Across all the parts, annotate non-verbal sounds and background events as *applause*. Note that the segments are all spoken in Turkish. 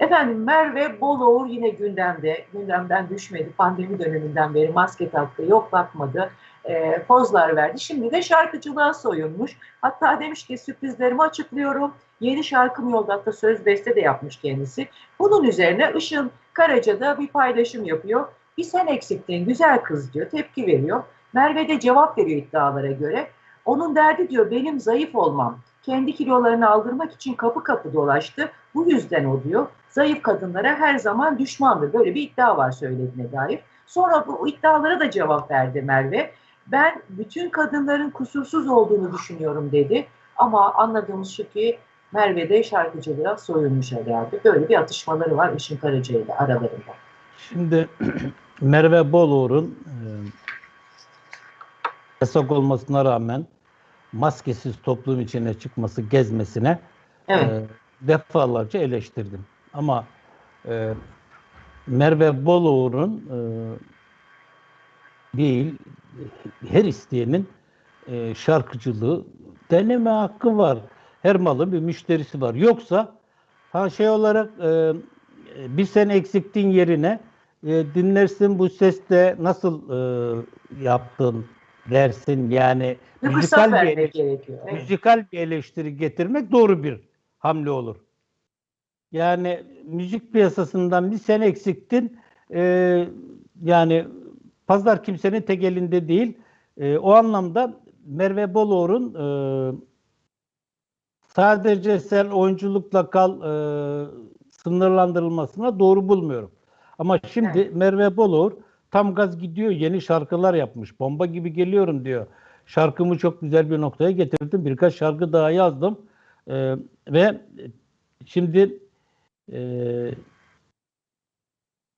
Efendim Merve Boloğur yine gündemde. Gündemden düşmedi. Pandemi döneminden beri maske taktı, yok bakmadı. E, pozlar verdi. Şimdi de şarkıcılığa soyunmuş. Hatta demiş ki sürprizlerimi açıklıyorum. Yeni şarkım yolda hatta söz beste de yapmış kendisi. Bunun üzerine Işın Karaca da bir paylaşım yapıyor. Bir sen eksiktin güzel kız diyor. Tepki veriyor. Merve de cevap veriyor iddialara göre. Onun derdi diyor benim zayıf olmam. Kendi kilolarını aldırmak için kapı kapı dolaştı. Bu yüzden o diyor. Zayıf kadınlara her zaman düşmandır. Böyle bir iddia var söylediğine dair. Sonra bu iddialara da cevap verdi Merve. Ben bütün kadınların kusursuz olduğunu düşünüyorum dedi. Ama anladığımız şu ki Merve de şarkıcılığa soyunmuş herhalde. Böyle bir atışmaları var Işın Karaca ile aralarında. Şimdi *clears throat* Merve Boluğur'un e, yasak olmasına rağmen maskesiz toplum içine çıkması, gezmesine Evet. e, defalarca eleştirdim. Ama e, Merve Boluğur'un e, değil, her isteyenin e, şarkıcılığı deneme hakkı var. Her malın bir müşterisi var. Yoksa ha şey olarak e, bir sen eksiktin yerine e, dinlersin bu sesle nasıl e, yaptın dersin yani Bir müzikal bir, eleştiri, gerekiyor. Müzikal bir eleştiri getirmek doğru bir hamle olur. Yani müzik piyasasından bir sen eksiktin e, yani pazar kimsenin tek elinde değil. E, o anlamda Merve Boluğur'un e, sadece sen oyunculukla kal e, sınırlandırılmasına doğru bulmuyorum. Ama şimdi Evet. Merve Boluğur tam gaz gidiyor. Yeni şarkılar yapmış. Bomba gibi geliyorum diyor. Şarkımı çok güzel bir noktaya getirdim. Birkaç şarkı daha yazdım. E, ve şimdi e,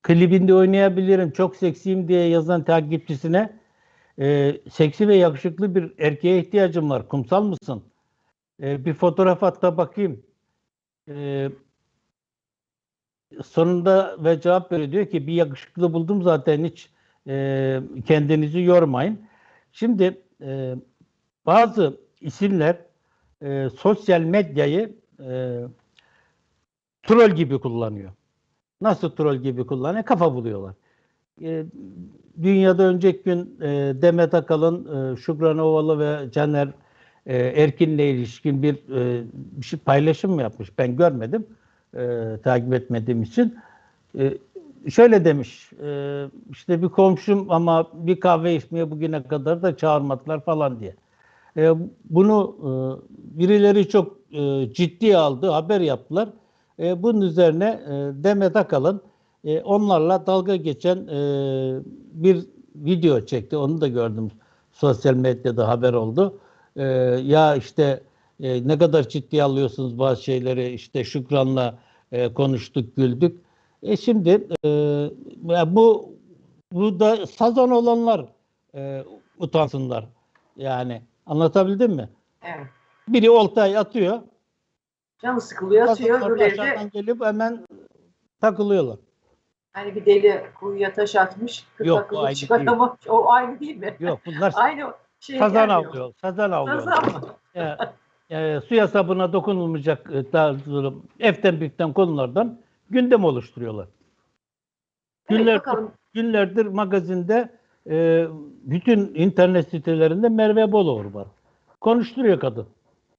klibinde oynayabilirim. Çok seksiyim diye yazan takipçisine e, seksi ve yakışıklı bir erkeğe ihtiyacım var. Kumsal mısın? E, bir fotoğraf at da bakayım. E, sonunda ve cevap veriyor diyor ki bir yakışıklı buldum zaten hiç e, kendinizi yormayın. Şimdi e, bazı isimler e, sosyal medyayı e, troll gibi kullanıyor. Nasıl troll gibi kullanıyor? Kafa buluyorlar. E, dünyada önceki gün e, Demet Akalın, e, Şükran Ovalı ve Caner e, Erkin'le ilişkin bir, e, bir şey paylaşım mı yapmış? Ben görmedim. E, takip etmediğim için. E, şöyle demiş. E, işte bir komşum ama bir kahve içmeye bugüne kadar da çağırmadılar falan diye. E, bunu e, birileri çok e, ciddiye aldı, haber yaptılar. E, bunun üzerine e, Demet Akalın e, onlarla dalga geçen e, bir video çekti. Onu da gördüm. Sosyal medyada haber oldu. E, ya işte e, ne kadar ciddiye alıyorsunuz bazı şeyleri işte Şükran'la e, konuştuk, güldük. E şimdi e, bu bu da sazan olanlar e, utansınlar. Yani anlatabildim mi? evet. Biri oltayı atıyor. Canı sıkılıyor atıyor. Öbürleri gelip hemen takılıyorlar. hani bir deli kuyuya taş atmış. Yok, o akıllı aynı çıkaramamış. O aynı değil mi? Yok bunlar *laughs* Aynı şey sazan avlıyor. Sazan avlıyor. Sazan mı? *laughs* Ya, e, suya sabuna dokunulmayacak e, tarzı eften büyükten konulardan gündem oluşturuyorlar. Evet, Günler, bakalım. günlerdir magazinde e, bütün internet sitelerinde Merve Boluğur var. Konuşturuyor kadın.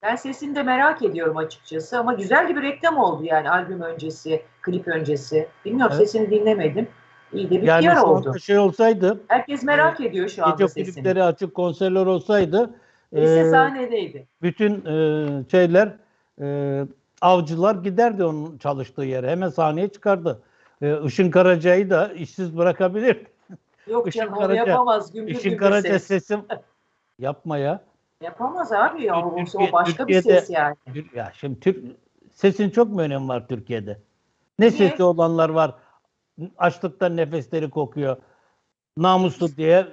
Ben sesini de merak ediyorum açıkçası ama güzel bir reklam oldu yani albüm öncesi, klip öncesi. Bilmiyorum Evet. sesini dinlemedim. İyi de bir yani PR oldu. şey olsaydı, Herkes merak ediyor şu anda sesini. kulüpleri açık konserler olsaydı Lise e, sahnedeydi. bütün e, şeyler e, avcılar giderdi onun çalıştığı yere. Hemen sahneye çıkardı. E, Işın Karaca'yı da işsiz bırakabilir. Yok *laughs* Işın canım onu yapamaz. Gümbür Işın gümbür Karaca ses. sesim *laughs* yapma ya. Yapamaz abi ya. O, Türkiye- o başka bir Türkiye'de- ses yani. Ya şimdi Türk sesin çok mu önemi var Türkiye'de? Ne Niye? sesi olanlar var. Açlıktan nefesleri kokuyor. Namuslu diye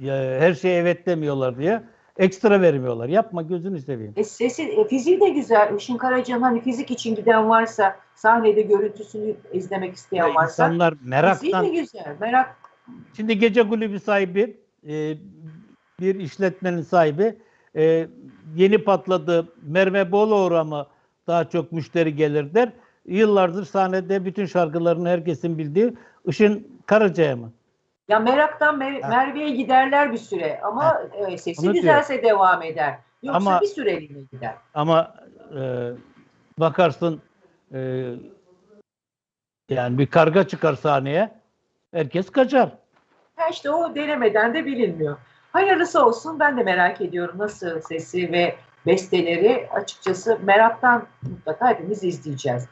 ya, her şeye evet demiyorlar diye ekstra vermiyorlar. Yapma gözünü seveyim. E sesi, e, fiziği de güzel. Işın Karaca'nın hani fizik için giden varsa, sahnede görüntüsünü izlemek isteyen Ya varsa. insanlar Fiziği meraktan de güzel. Merak. Şimdi gece kulübü sahibi, e, bir işletmenin sahibi e, yeni patladı Merve Boluğur'a mı daha çok müşteri gelir der. yıllardır sahnede bütün şarkılarını herkesin bildiği Işın Karaca'ya mı? Ya meraktan Mer-. Merve'ye giderler bir süre ama e, sesi Onu güzelse devam eder. Yoksa Ama- bir süreliğine gider. Ama e, bakarsın e, yani bir karga çıkar sahneye herkes kaçar. Ha işte o denemeden de bilinmiyor. Hayırlısı olsun. Ben de merak ediyorum nasıl sesi ve besteleri açıkçası meraktan mutlaka hepimiz izleyeceğiz.